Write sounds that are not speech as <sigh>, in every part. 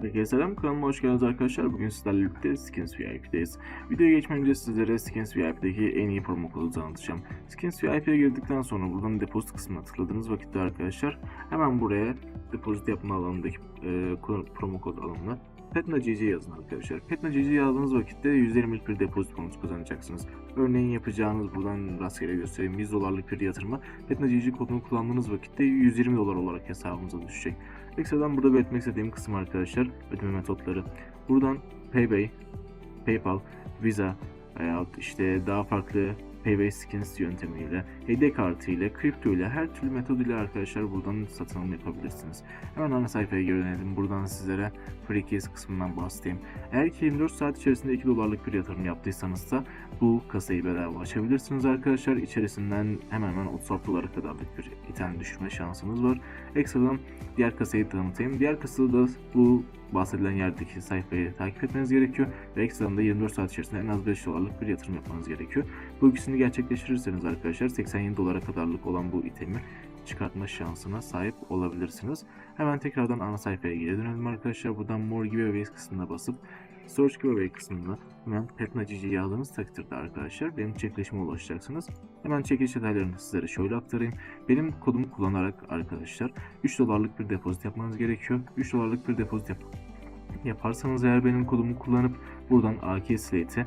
Herkese selam kanalıma hoş geldiniz arkadaşlar. Bugün sizlerle birlikte Skins VIP'deyiz. Videoya geçmeden önce sizlere Skins VIP'deki en iyi promo kodu tanıtacağım. Skins VIP'ye girdikten sonra buradan depozit kısmına tıkladığınız vakitte arkadaşlar hemen buraya depozit yapma alanındaki e, promo kod alanına Petna.cc yazın arkadaşlar. Petna.cc yazdığınız vakitte %20'lik bir depozit bonusu kazanacaksınız. Örneğin yapacağınız buradan rastgele göstereyim 100 dolarlık bir yatırıma Petna.cc kodunu kullandığınız vakitte 120 dolar olarak hesabınıza düşecek. Ekstradan burada belirtmek istediğim kısım arkadaşlar ödeme metotları. Buradan Paybay, PayPal, Visa veyahut işte daha farklı Paybay Skins yöntemiyle, hediye kartı ile, kripto ile her türlü metod ile arkadaşlar buradan satın alım yapabilirsiniz. Hemen ana sayfaya geri. Buradan sizlere Free kısmından bahsedeyim. Eğer ki 24 saat içerisinde 2 dolarlık bir yatırım yaptıysanız da bu kasayı bedava açabilirsiniz arkadaşlar. İçerisinden hemen hemen 36 dolara kadarlık bir item düşürme şansınız var. Ekstradan diğer kasayı tanıtayım. Diğer kasada da bu bahsedilen yerdeki sayfayı takip etmeniz gerekiyor. Ve ekstradan da 24 saat içerisinde en az 5 dolarlık bir yatırım yapmanız gerekiyor. Bu ikisini gerçekleştirirseniz arkadaşlar 87 dolara kadarlık olan bu itemi çıkartma şansına sahip olabilirsiniz. Hemen tekrardan ana sayfaya geri dönelim arkadaşlar. Buradan More Giveaways kısmına basıp Search Giveaway kısmında hemen Petna.gg yazdığınız takdirde arkadaşlar benim çekilişime ulaşacaksınız. Hemen çekiliş detaylarını sizlere şöyle aktarayım. Benim kodumu kullanarak arkadaşlar 3 dolarlık bir depozit yapmanız gerekiyor. 3 dolarlık bir depozit yap yaparsanız eğer benim kodumu kullanıp buradan AK Slate'e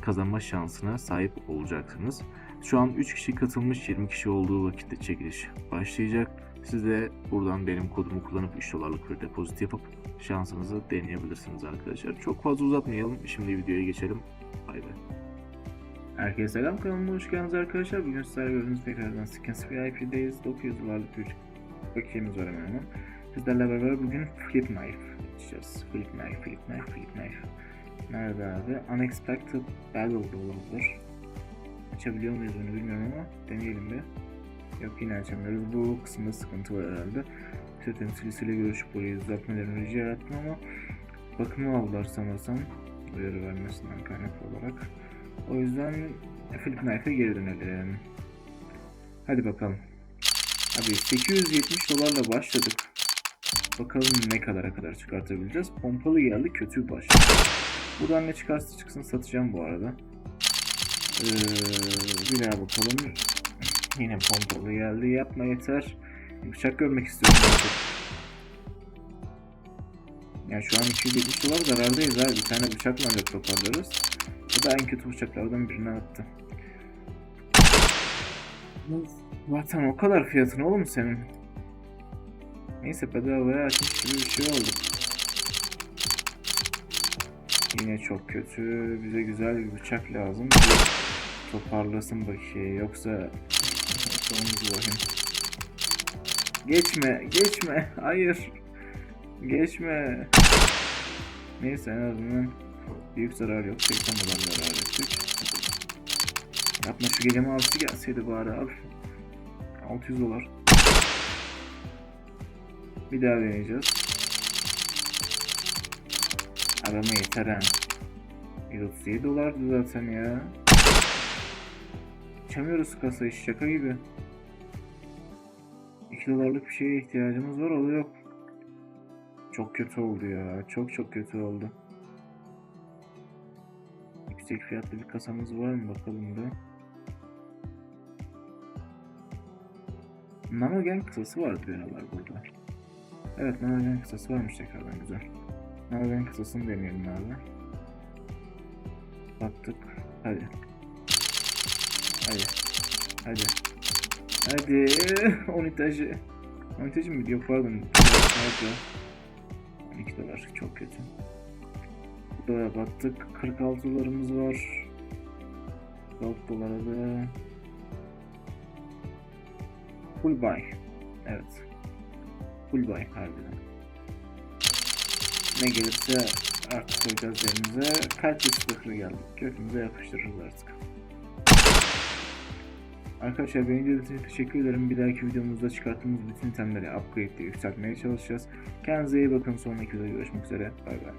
kazanma şansına sahip olacaksınız. Şu an 3 kişi katılmış 20 kişi olduğu vakitte çekiliş başlayacak. Siz de buradan benim kodumu kullanıp 3 dolarlık bir depozit yapıp şansınızı deneyebilirsiniz arkadaşlar. Çok fazla uzatmayalım. Şimdi videoya geçelim. Bay bay. Herkese selam kanalıma hoş geldiniz arkadaşlar. Bugün sizlerle gördüğünüz tekrardan Skins VIP'deyiz. 900 dolarlık bir bakiyemiz var hemen hemen. Sizlerle beraber bugün Flip Knife açacağız. Flip Knife, Flip Knife, Flip Knife. Nerede abi? Unexpected Battle olabilir. Açabiliyor muyuz onu bilmiyorum ama deneyelim bir. Yok yine açamıyoruz. Bu kısımda sıkıntı var herhalde. İşte temsilcisiyle görüşüp burayı düzeltmelerini rica ettim ama bakımı aldılar sanırsam. Uyarı vermesinden kaynaklı olarak. O yüzden Flip Knife'e geri dönelim. Hadi bakalım. Abi 870 dolarla başladık. Bakalım ne kadara kadar çıkartabileceğiz. Pompalı geldi kötü başladı. Buradan ne çıkarsa çıksın satacağım bu arada. Ee, daha bakalım. Yine pompalı geldi. Yapma yeter. Bıçak görmek istiyorum artık. Yani şu an 270 dolar zarardayız abi. Bir tane bıçakla ancak toparlarız. O da en kötü bıçaklardan birini attı. Zaten o kadar fiyatın oğlum senin. Neyse bedavaya açmış gibi bir şey oldu. Yine çok kötü. Bize güzel bir bıçak lazım. Toparlasın bakayım. Yoksa sonumuzu bakayım. Geçme, geçme. <laughs> Hayır. Geçme. Neyse en azından büyük zarar yok. 80 dolar zarar ettik. Yapma şu gece mavisi gelseydi bari abi. 600 dolar. Bir daha deneyeceğiz. Arama yeter ha. 137 dolardı zaten ya. Açamıyoruz kasayı şaka gibi. 2 dolarlık bir şeye ihtiyacımız var o da yok. Çok kötü oldu ya. Çok çok kötü oldu. Yüksek fiyatlı bir kasamız var mı bakalım da. Nanogen kısası vardı bir aralar burada. Evet Nanogen kısası varmış tekrardan güzel. Nanogen kısasını deneyelim abi. Baktık. Hadi. Hadi. Hadi. Hadi. <laughs> Onitajı. Onitajı mı? Yok pardon. Nerede? 12 dolar. Çok kötü. Burada baktık. 46 dolarımız var. 4 dolara da Full buy. Evet. Full buy harbiden. Ne gelirse artık koyacağız yerimize. Kalp sıfırı geldik. Kökümüze yapıştırırız artık. Arkadaşlar beni izlediğiniz için teşekkür ederim. Bir dahaki videomuzda çıkarttığımız bütün itemleri upgrade ile yükseltmeye çalışacağız. Kendinize iyi bakın. Sonraki videoda görüşmek üzere. Bay bay.